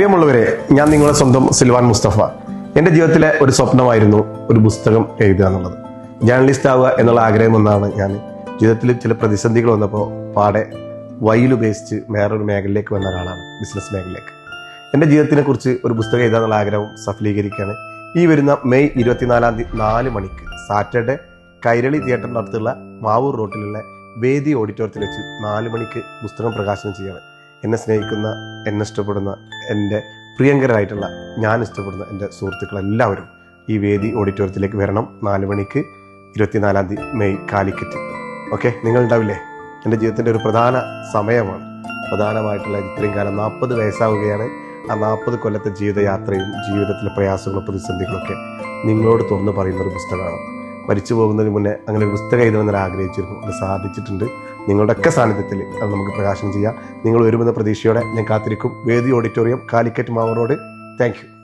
പ്രിയമുള്ളവരെ ഞാൻ നിങ്ങളെ സ്വന്തം സിൽവാൻ മുസ്തഫ. എന്റെ ജീവിതത്തിലെ ഒരു സ്വപ്നമായിരുന്നു ഒരു പുസ്തകം എഴുതുക എന്നുള്ളത്. ജേർണലിസ്റ്റ് ആവുക എന്നുള്ള ആഗ്രഹം ഒന്നാണ് ഞാൻ. ജീവിതത്തിൽ ചില പ്രതിസന്ധികൾ വന്നപ്പോൾ പാടെ വയലുപേക്ഷിച്ച് വേറൊരു മേഖലയിലേക്ക് വന്ന ഒരാളാണ് ബിസിനസ് മേഖലയിലേക്ക്. എന്റെ ജീവിതത്തിനെ കുറിച്ച് ഒരു പുസ്തകം എഴുതാനുള്ള ആഗ്രഹം സഫലീകരിക്കുകയാണ്. ഈ വരുന്ന മെയ് ഇരുപത്തിനാലാം തീയതി നാല് മണിക്ക് സാറ്റർഡേ കൈരളി തിയേറ്ററിന്റെ അടുത്തുള്ള മാവൂർ റോട്ടിലുള്ള വേദി ഓഡിറ്റോറിയത്തിൽ വെച്ച് നാല് മണിക്ക് പുസ്തകം പ്രകാശനം ചെയ്യണം. എന്നെ സ്നേഹിക്കുന്ന എന്നെ ഇഷ്ടപ്പെടുന്ന എന്റെ പ്രിയങ്കരായിട്ടുള്ള ഞാൻ ഇഷ്ടപ്പെടുന്ന എന്റെ സുഹൃത്തുക്കളെല്ലാവരും ഈ വേദി ഓഡിറ്റോറിയത്തിലേക്ക് വരണം. നാല് മണിക്ക് ഇരുപത്തിനാലാം തീയതി മെയ് കാലിക്കറ്റ്. ഓക്കെ? നിങ്ങൾ ഉണ്ടാവില്ലേ എന്റെ ജീവിതത്തിന്റെ ഒരു പ്രധാന സമയമാണ്. പ്രധാനമായിട്ടുള്ള ഇത്രയും കാലം നാൽപ്പത് വയസ്സാവുകയാണ്. ആ നാൽപ്പത് കൊല്ലത്തെ ജീവിതയാത്രയും ജീവിതത്തിലെ പ്രയാസങ്ങളും പ്രതിസന്ധികളൊക്കെ നിങ്ങളോട് തുറന്നു പറയുന്ന ഒരു പുസ്തകമാണ്. മരിച്ചു പോകുന്നതിന് മുന്നേ അങ്ങനെ ഒരു പുസ്തകം എഴുതണമെന്ന് ആഗ്രഹിച്ചിരുന്നു. അത് സാധിച്ചിട്ടുണ്ട്. നിങ്ങളുടെയൊക്കെ സാന്നിധ്യത്തിൽ അത് നമുക്ക് പ്രകാശനം ചെയ്യാം. നിങ്ങൾ വരുമെന്ന പ്രതീക്ഷയോടെ ഞാൻ കാത്തിരിക്കും. വേദി ഓഡിറ്റോറിയം കാലിക്കറ്റ് മാവറോഡ് റോഡ് താങ്ക് യു.